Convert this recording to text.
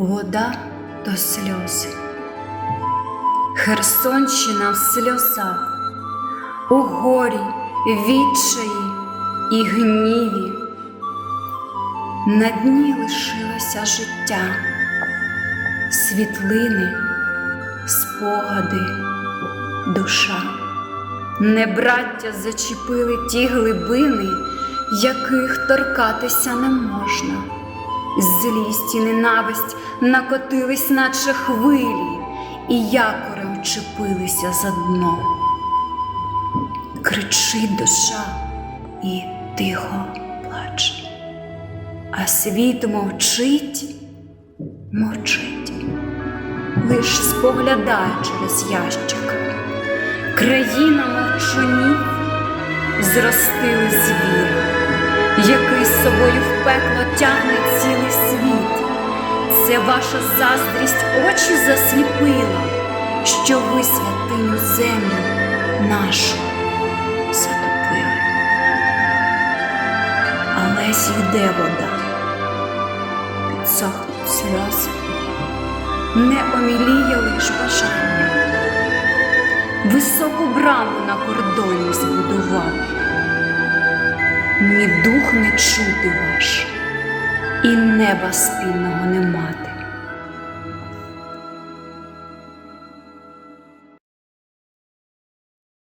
вода то сльози. Херсонщина в сльозах, у горі, відчаї і гніві. На дні лишилося життя, світлини, спогади, душа. Небраття зачепили ті глибини, яких торкатися не можна. Злість і ненависть накотились, наче хвилі, і якорем вчепилися за дно. Кричить душа і тихо плаче, а світ мовчить, мовчить, лиш споглядає через ящик. Країна мовчунів зростили звіра, який з собою в пекло тягне цілий світ. Це ваша заздрість очі засліпила, що ви святиню землю нашу затопили. Але зійде вода, підсохнуть сльози, не оміліє лиш бажання. Високу браму на кордоні збудував, ні дух не чути ваш, і неба спільного не мати.